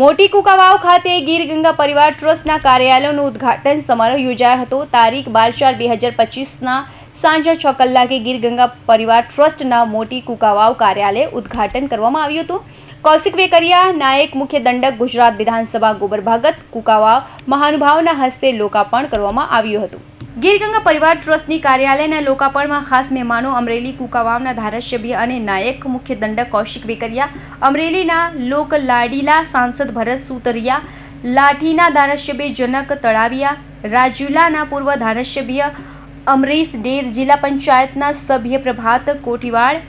મોટી કુકાવાવ ખાતે ગીર ગંગા પરિવાર ટ્રસ્ટના કાર્યાલયનું ઉદ્ઘાટન સમારોહ યોજાયો હતો. તારીખ બાર ચાર બે હજાર પચીસના સાંજે છ કલાકે ગીર ગંગા પરિવાર ટ્રસ્ટના મોટી કુકાવાવ કાર્યાલય ઉદ્ઘાટન કરવામાં આવ્યું હતું. કૌશિક વેકરિયા, નાયક મુખ્ય દંડક, ગુજરાત વિધાનસભા ગોબર ભગત કુકાવાવ મહાનુભાવના હસ્તે લોકાર્પણ કરવામાં આવ્યું હતું. ગીર ગંગા પરિવાર ટ્રસ્ટની કાર્યાલયના લોકાર્પણમાં ખાસ મહેમાનો અમરેલી કુકાવાવના ધારાસભ્ય અને નાયક મુખ્ય દંડક કૌશિક વેકરિયા, અમરેલીના લોક લાડીલા સાંસદ ભરત સુતરિયા, લાઠીના ધારાસભ્ય જનક તળાવિયા, રાજુલાના પૂર્વ ધારાસભ્ય અમરીશ ડેર જિલ્લા પંચાયતના સભ્ય પ્રભાત કોઠીવાડ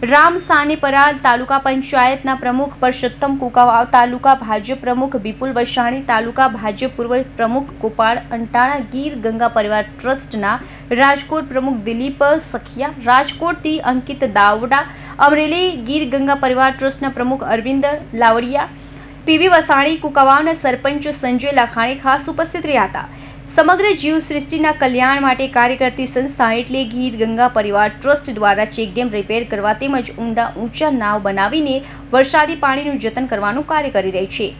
રામ સાનેપરા તાલુકા પંચાયતના પ્રમુખ પરસોત્તમ કુકાવાવ તાલુકા ભાજપ પ્રમુખ વિપુલ વસાણી, તાલુકા ભાજપ પૂર્વ પ્રમુખ ગોપાળ અંટાણા, ગીર ગંગા પરિવાર ટ્રસ્ટના રાજકોટ પ્રમુખ દિલીપ સખિયા, રાજકોટથી અંકિત દાવડા, અમરેલી ગીર ગંગા પરિવાર ટ્રસ્ટના પ્રમુખ અરવિંદ લાવડિયા, પીવી વસાણી કુકાવાવના સરપંચ સંજય લાખાણી ખાસ ઉપસ્થિત રહ્યા હતા. સમગ્ર જીવ સૃષ્ટિના કલ્યાણ માટે કાર્ય કરતી સંસ્થા એટલે ગીર ગંગા પરિવાર ટ્રસ્ટ દ્વારા ચેકડેમ રિપેર કરવા તેમજ ઊંડા ઊંચા નાવ બનાવીને વરસાદી પાણીનું જતન કરવાનું કાર્ય કરી રહી છે.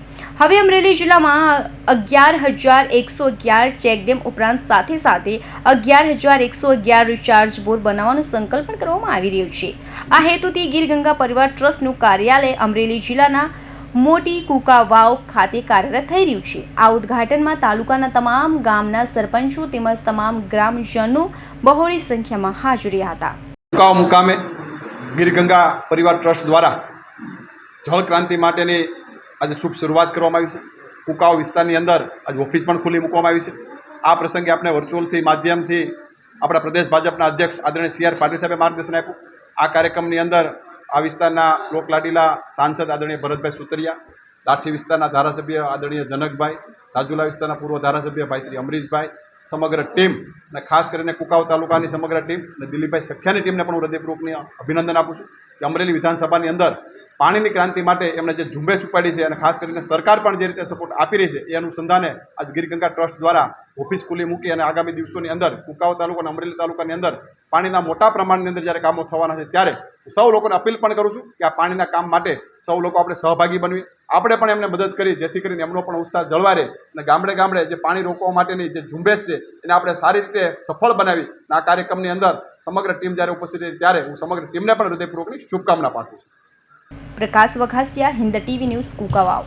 હવે અમરેલી જિલ્લામાં અગિયાર હજાર એકસો અગિયાર ચેકડેમ ઉપરાંત સાથે સાથે અગિયાર હજાર એકસો અગિયાર રિચાર્જ બોર બનાવવાનો સંકલ્પ પણ કરવામાં આવી રહ્યો છે. આ હેતુથી ગીર ગંગા પરિવાર ટ્રસ્ટનું કાર્યાલય અમરેલી જિલ્લાના મોટી કુકા વાવ ખાતે કાર્યરત થઈ રહ્યું છે. આ ઉદ્ઘાટનમાં તાલુકાના તમામ ગામના સરપંચો તેમજ તમામ ગ્રામજનો બહોળી સંખ્યામાં હાજર હતા. કુકાવ મુકામે ગીરગંગા પરિવાર ટ્રસ્ટ દ્વારા જળ ક્રાંતિ માટેની આજે શુભ શરૂઆત કરવામાં આવી છે. કુકાવ વિસ્તારની અંદર આજે ઓફિસ પણ ખુલ્લી મૂકવામાં આવી છે. આ પ્રસંગે આપણે વર્ચ્યુઅલથી માધ્યમથી આપણા પ્રદેશ ભાજપના અધ્યક્ષ આદરણીય સી આર પાટીલ સાહેબે માર્ગદર્શન આપ્યું. આ કાર્યક્રમની અંદર આ વિસ્તારના લોકલાડીલા સાંસદ આદરણીય ભરતભાઈ સુતરિયા, લાઠી વિસ્તારના ધારાસભ્ય આદરણીય જનકભાઈ, રાજુલા વિસ્તારના પૂર્વ ધારાસભ્ય ભાઈ શ્રી અમરીશભાઈ, સમગ્ર ટીમ અને ખાસ કરીને કુકાવ તાલુકાની સમગ્ર ટીમ અને દિલીપભાઈ સખ્યાની ટીમને પણ હું હૃદયપૂર્વકની અભિનંદન આપું છું કે અમરેલી વિધાનસભાની અંદર પાણીની ક્રાંતિ માટે એમણે જે ઝુંબેશ ઉપાડી છે અને ખાસ કરીને સરકાર પણ જે રીતે સપોર્ટ આપી રહી છે, એ અનુસંધાને આજ ગીરગંગા ટ્રસ્ટ દ્વારા ઓફિસ ખુલ્લી મૂકી અને આગામી દિવસોની અંદર કુંકાવ તાલુકા અને અમરેલી તાલુકાની અંદર પાણીના મોટા પ્રમાણની અંદર જ્યારે કામો થવાના છે ત્યારે સૌ લોકોને અપીલ પણ કરું છું કે આ પાણીના કામ માટે સૌ લોકો આપણે સહભાગી બનીએ આપણે પણ એમને મદદ કરી, જેથી કરીને એમનો પણ ઉત્સાહ જળવાય રહે અને ગામડે ગામડે જે પાણી રોકવા માટેની જે ઝુંબેશ છે, એને આપણે સારી રીતે સફળ બનાવી આ કાર્યક્રમની અંદર સમગ્ર ટીમ જ્યારે ઉપસ્થિત રહી ત્યારે હું સમગ્ર ટીમને પણ હૃદયપૂર્વકની શુભકામના પાઠવું છું. Prakash Vaghasiya Hind TV news Kukavav